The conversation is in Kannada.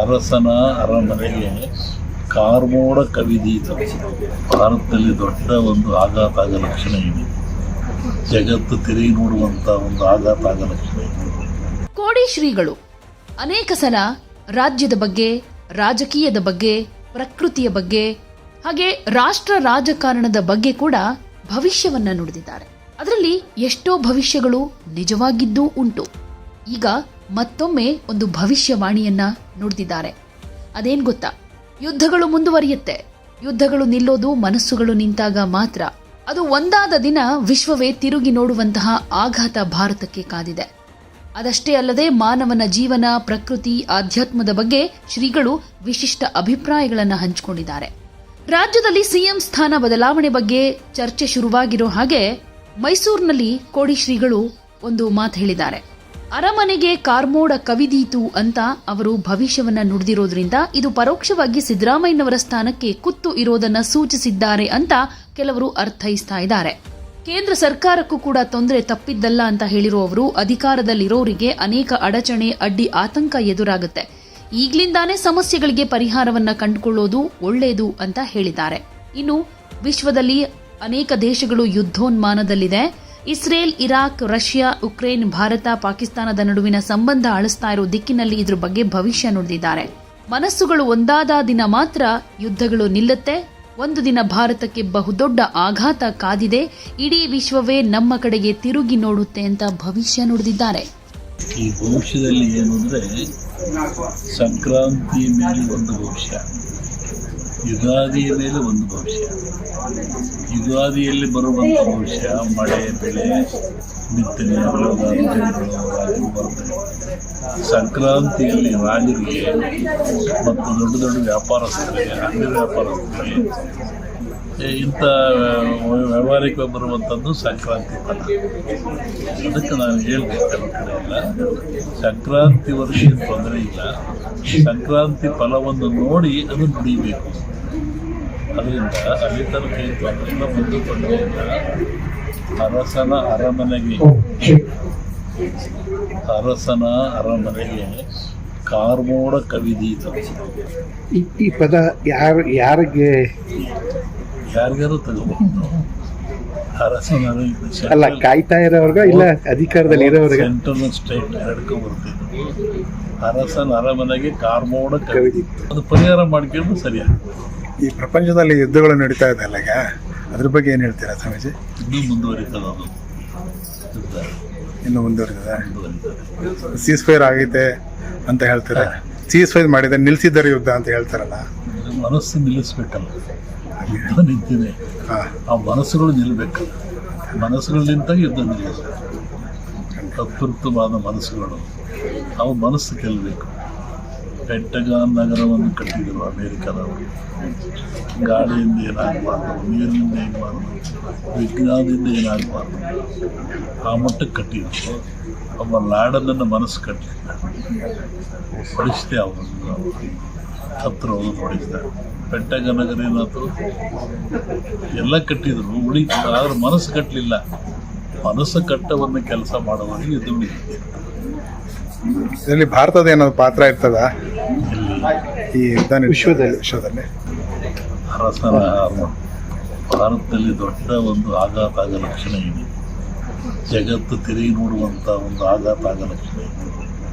ಅರಸನ ಅರಮನೆಗೆ ಕಾರ್ಮೋಡ ಕವಿದೀತು ಭಾರತದಲ್ಲಿ ದೊಡ್ಡ ಒಂದು ಆಘಾತ ಆಗ ಲಕ್ಷಣ ಇದೆ ಜಗತ್ತು ತಿರುಗಿ ನೋಡುವಂಥ ಒಂದು ಆಘಾತ ಆಗ ಲಕ್ಷಣ ಇದೆ ಕೋಡಿ ಶ್ರೀಗಳು, ಅನೇಕ ಸಲ ರಾಜ್ಯದ ಬಗ್ಗೆ, ರಾಜಕೀಯದ ಬಗ್ಗೆ, ಪ್ರಕೃತಿಯ ಬಗ್ಗೆ, ಹಾಗೆ ರಾಷ್ಟ್ರ ರಾಜಕಾರಣದ ಬಗ್ಗೆ ಕೂಡ ಭವಿಷ್ಯವನ್ನ ನುಡಿದಿದ್ದಾರೆ. ಅದರಲ್ಲಿ ಎಷ್ಟೋ ಭವಿಷ್ಯಗಳು ನಿಜವಾಗಿದ್ದೂ ಉಂಟು. ಈಗ ಮತ್ತೊಮ್ಮೆ ಒಂದು ಭವಿಷ್ಯವಾಣಿಯನ್ನ ನುಡಿದಿದ್ದಾರೆ ಅದೇನು ಗೊತ್ತಾ? ಯುದ್ಧಗಳು ಮುಂದುವರಿಯುತ್ತೆ. ಯುದ್ಧಗಳು ನಿಲ್ಲೋದು, ಮನಸ್ಸುಗಳು ನಿಂತಾಗ ಮಾತ್ರ. ಅದು ಒಂದಾದ ದಿನ ವಿಶ್ವವೇ ತಿರುಗಿ ನೋಡುವಂತಹ ಆಘಾತ ಭಾರತಕ್ಕೆ ಕಾದಿದೆ. ಅದಷ್ಟೇ ಅಲ್ಲದೆ ಮಾನವನ ಜೀವನ, ಪ್ರಕೃತಿ, ಆಧ್ಯಾತ್ಮದ ಬಗ್ಗೆ ಶ್ರೀಗಳು ವಿಶಿಷ್ಟ ಅಭಿಪ್ರಾಯಗಳನ್ನು ಹಂಚಿಕೊಂಡಿದ್ದಾರೆ. ರಾಜ್ಯದಲ್ಲಿ ಸಿಎಂ ಸ್ಥಾನ ಬದಲಾವಣೆ ಬಗ್ಗೆ ಚರ್ಚೆ ಶುರುವಾಗಿರೋ ಹಾಗೆ ಮೈಸೂರಿನಲ್ಲಿ ಕೋಡಿ ಶ್ರೀಗಳು ಒಂದು ಮಾತು ಹೇಳಿದ್ದಾರೆ. ಅರಮನೆಗೆ ಕಾರ್ಮೋಡ ಕವಿದೀತು ಅಂತ ಅವರು ಭವಿಷ್ಯವನ್ನ ನುಡಿದಿರೋದ್ರಿಂದ ಇದು ಪರೋಕ್ಷವಾಗಿ ಸಿದ್ದರಾಮಯ್ಯನವರ ಸ್ಥಾನಕ್ಕೆ ಕುತ್ತು ಇರೋದನ್ನ ಸೂಚಿಸಿದ್ದಾರೆ ಅಂತ ಕೆಲವರು ಅರ್ಥೈಸ್ತಾ ಇದ್ದಾರೆ. ಕೇಂದ್ರ ಸರ್ಕಾರಕ್ಕೂ ಕೂಡ ತೊಂದರೆ ತಪ್ಪಿದ್ದಲ್ಲ ಅಂತ ಹೇಳಿರೋ ಅವರು ಅಧಿಕಾರದಲ್ಲಿರೋರಿಗೆ ಅನೇಕ ಅಡಚಣೆ, ಅಡ್ಡಿ ಆತಂಕ ಎದುರಾಗುತ್ತೆ. ಈಗ್ಲಿಂದಾನೇ ಸಮಸ್ಯೆಗಳಿಗೆ ಪರಿಹಾರವನ್ನ ಕಂಡುಕೊಳ್ಳೋದು ಒಳ್ಳೆಯದು ಅಂತ ಹೇಳಿದ್ದಾರೆ. ಇನ್ನು ವಿಶ್ವದಲ್ಲಿ ಅನೇಕ ದೇಶಗಳು ಯುದ್ಧೋನ್ಮಾನದಲ್ಲಿದೆ. Israel, Iraq, Russia, Ukraine, Bharat, ಪಾಕಿಸ್ತಾನದ ನಡುವಿನ ಸಂಬಂಧ ಅಳಿಸ್ತಾ ಇರೋ ದಿಕ್ಕಿನಲ್ಲಿ ಇದ್ರ ಬಗ್ಗೆ ಭವಿಷ್ಯ ನುಡಿದಿದ್ದಾರೆ. ಮನಸ್ಸುಗಳು ಒಂದಾದ ದಿನ ಮಾತ್ರ ಯುದ್ಧಗಳು ನಿಲ್ಲುತ್ತೆ. ಒಂದು ದಿನ ಭಾರತಕ್ಕೆ ಬಹುದೊಡ್ಡ ಆಘಾತ ಕಾದಿದೆ. ಇಡೀ ವಿಶ್ವವೇ ನಮ್ಮ ಕಡೆಗೆ ತಿರುಗಿ ನೋಡುತ್ತೆ ಅಂತ ಭವಿಷ್ಯ ನುಡಿದಿದ್ದಾರೆ. ಈ ಭವಿಷ್ಯದಲ್ಲಿ ಏನು ಅಂದ್ರೆ ಸಂಕ್ರಾಂತಿ ಮೇಲೆ ಒಂದು ಭವಿಷ್ಯ. ಯುಗಾದಿಯ ಮೇಲೆ ಒಂದು ಭವಿಷ್ಯ. ಯುಗಾದಿಯಲ್ಲಿ ಬರುವಂಥ ಭವಿಷ್ಯ, ಮಳೆ, ಬೆಳೆ, ಬಿತ್ತನೆ ಸಂಕ್ರಾಂತಿಯಲ್ಲಿ ರಾಜರಿಗೆ ಮತ್ತು ದೊಡ್ಡ ದೊಡ್ಡ ವ್ಯಾಪಾರಸ್ಥರಿಗೆ, ಅಂಗಡಿ ವ್ಯಾಪಾರಸ್ಥರಿಗೆ, ಇಂಥ ವ್ಯವಹಾರಿಕ ಬರುವಂಥದ್ದು ಸಂಕ್ರಾಂತಿ ಫಲ ಅದಕ್ಕೆ ನಾನು ಹೇಳ್ಬೇಕು ಕಡೆ ಇಲ್ಲ ಸಂಕ್ರಾಂತಿ ವರ್ಷ ತೊಂದರೆ ಇಲ್ಲ. ಸಂಕ್ರಾಂತಿ ಫಲವನ್ನು ನೋಡಿ ಅದು ನುಡಿಬೇಕು. ಅದರಿಂದ ಅಲ್ಲಿ ತನಕ ಏನು ತೊಂದರೆ ಇಲ್ಲ ಮುಂದೆ ತೊಂದರೆ ಇಲ್ಲ ಅರಸನ ಅರಮನೆಗೆ ಅರಸನ ಅರಮನೆಗೆ ಕಾರ್ಮೋಡ ಕವಿದೀತ. ಈ ಪದ ಯಾರು ಯಾರಿಗೆ ಯಾರಿಗಾರು ತಗೋಬಹುದು ಅರಸನ ಅಲ್ಲ ಕಾಯ್ತಾ ಇರೋರ್ಗ ಇಲ್ಲ ಅಧಿಕಾರದಲ್ಲಿ ಇರೋರ್ಗ? ಸೆಂಟ್ರಲ್ ಸ್ಟೇಟ್ ಎರಡಕ್ಕೂ ಬರ್ತಿದ್ರು ಅರಸನ ಅರಮನೆಗೆ ಕಾರ್ಮೋಡ ಕವಿದಿ ಕವಿದಿತ್ತು. ಅದು ಪರಿಹಾರ ಮಾಡ್ಕೊಂಡು ಸರಿಯಾಗಿ ಈ ಪ್ರಪಂಚದಲ್ಲಿ ಯುದ್ಧಗಳು ನಡೀತಾ ಇದೆ ಅಲ್ಲ ಈಗ? ಅದ್ರ ಬಗ್ಗೆ ಏನು ಹೇಳ್ತೀರಾ ಸ್ವಾಮೀಜಿ? ಇನ್ನೂ ಮುಂದುವರಿತದೆ ಅದು? ಯುದ್ಧ ಇನ್ನು ಮುಂದುವರಿತದೆ? ಮುಂದುವರಿತದೆ. ಸೀಸ್ ಫೈರ್ ಆಗೈತೆ ಅಂತ ಹೇಳ್ತಾರೆ? ಸೀಸ್ ಫೈರ್ ಮಾಡಿದೆ ನಿಲ್ಸಿದ್ದಾರೆ ಯುದ್ಧ ಅಂತ ಹೇಳ್ತಾರಲ್ಲ? ಮನಸ್ಸು ನಿಲ್ಲಿಸ್ಬೇಕಲ್ಲ. ಯುದ್ಧ ನಿಂತಿದೆ. ಆ ಮನಸ್ಸುಗಳು ನಿಲ್ಲಬೇಕು ಮನಸ್ಸುಗಳು ನಿಂತಾಗ ಯುದ್ಧ ನಿಲ್ಲಿಸ. ಅತ್ಯುತ್ತಮವಾದ ಮನಸ್ಸುಗಳು. ಅವು ಮನಸ್ಸು ಗೆಲ್ಲಬೇಕು ಪೆಂಟಗಾನ್ ನಗರವನ್ನು ಕಟ್ಟಿದರು ಅಮೇರಿಕಾದವರು. ಗಾಳಿಯಿಂದ ಏನಾಗಬಾರ್ದು ನೀರಿನಿಂದ ಏನಾಗಬಾರ್ದು ವಿಜ್ಞಾನದಿಂದ ಏನಾಗಬಾರ್ದು. ಆ ಮಟ್ಟಕ್ಕೆ ಕಟ್ಟಿದ್ರು. ಒಬ್ಬ ಲಾಡನನ್ನು ಮನಸ್ಸು ಕಟ್ಟಲಿಲ್ಲ ಪರಿಸ್ಥಿತಿ ಅವನು ಹತ್ರ ನೋಡಿದ್ದಾರೆ ಏನಾಯ್ತು ಎಲ್ಲ ಕಟ್ಟಿದ್ರು. ಉಳಿತು ಆದ್ರೆ ಮನಸ್ಸು ಕಟ್ಟಲಿಲ್ಲ ಮನಸ್ಸು ಕಟ್ಟವನ್ನು ಕೆಲಸ ಮಾಡುವವರಿಗೆ ಇದು ಉಳಿದಿದೆ ಇದರಲ್ಲಿ ಭಾರತದ ಏನಾದ್ರು ಪಾತ್ರ ಇರ್ತದ? ಇಲ್ಲಿ ಈ ಯುದ್ಧ ವಿಶ್ವದಲ್ಲಿ. ವಿಶ್ವದಲ್ಲಿ. ಅರಸನ. ಭಾರತದಲ್ಲಿ ದೊಡ್ಡ ಒಂದು ಆಘಾತ ಆಗ ಲಕ್ಷಣ ಇದೆ ಜಗತ್ತು ತಿರುಗಿ ನೋಡುವಂಥ ಒಂದು ಆಘಾತ ಆಗ ಲಕ್ಷಣ ಇದೆ